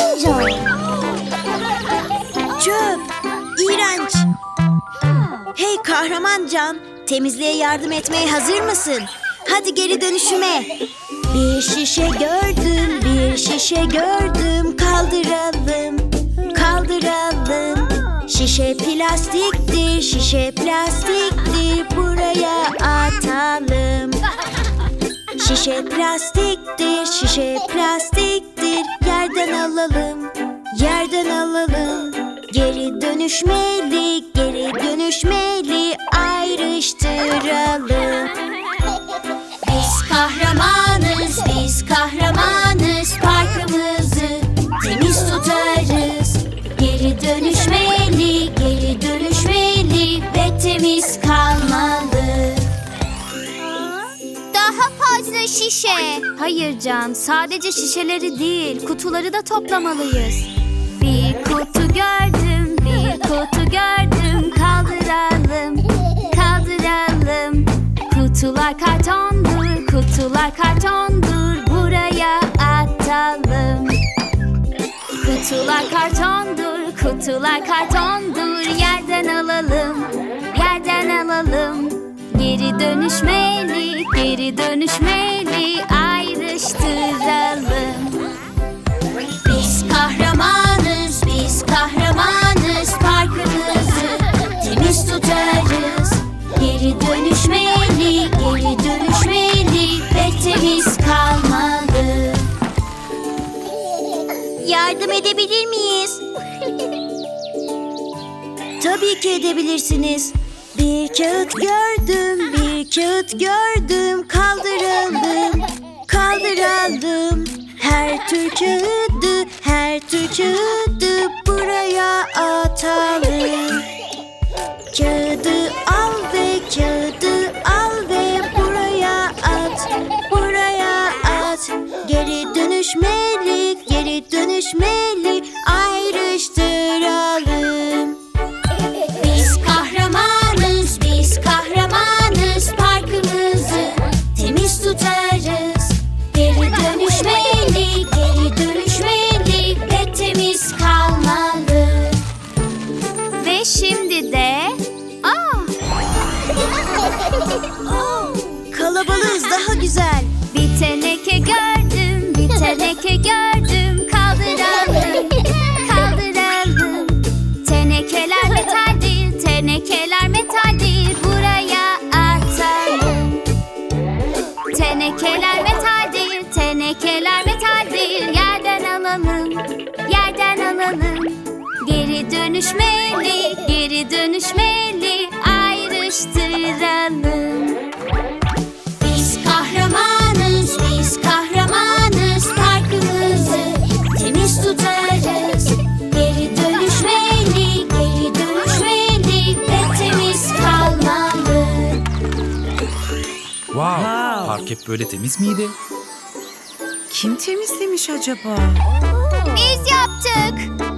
Enjoy. Çöp. İğrenç. Hey kahraman Can. Temizliğe yardım etmeye hazır mısın? Hadi geri dönüşüme. Bir şişe gördüm, bir şişe gördüm. Kaldıralım, kaldıralım. Şişe plastiktir, şişe plastiktir. Buraya atalım. Şişe plastiktir, şişe plastiktir. Yerden alalım, yerden alalım. Geri dönüşmeli, geri dönüşmeli. Ayrıştıralım. Biz kahramanız, biz kahramanız. Fazla şişe. Hayır Can, sadece şişeleri değil, kutuları da toplamalıyız. Bir kutu gördüm, bir kutu gördüm. Kaldıralım, kaldıralım. Kutular kartondur, kutular kartondur. Buraya atalım. Kutular kartondur, kutular kartondur. Yerden alalım, yerden alalım. Geri dönüşmeli, geri dönüşmeli. Ayrıştıralım. Biz kahramanız, biz kahramanız. Parkımızı temiz tutarız. Geri dönüşmeli, geri dönüşmeli ve temiz kalmalı. Yardım edebilir miyiz? Tabii ki edebilirsiniz. Bir kağıt gördüm, bir kağıt gördüm. Kaldıralım, kaldıralım. Her tür kağıdı, her tür kağıdı buraya atalım. Kağıdı al ve kağıdı al ve buraya at, buraya at. Geri dönüşmeli, geri dönüşmeli, Kalabalığız daha güzel. bir teneke gördüm, bir teneke gördüm. Kaldıralım, kaldıralım. Tenekeler metaldir, tenekeler metaldir. Buraya atalım. Tenekeler metaldir, tenekeler metaldir. Yerden alalım, yerden alalım. Geri dönüşmeli, geri dönüşmeli. Wow, park hep böyle temiz miydi? Kim temizlemiş acaba? Biz yaptık.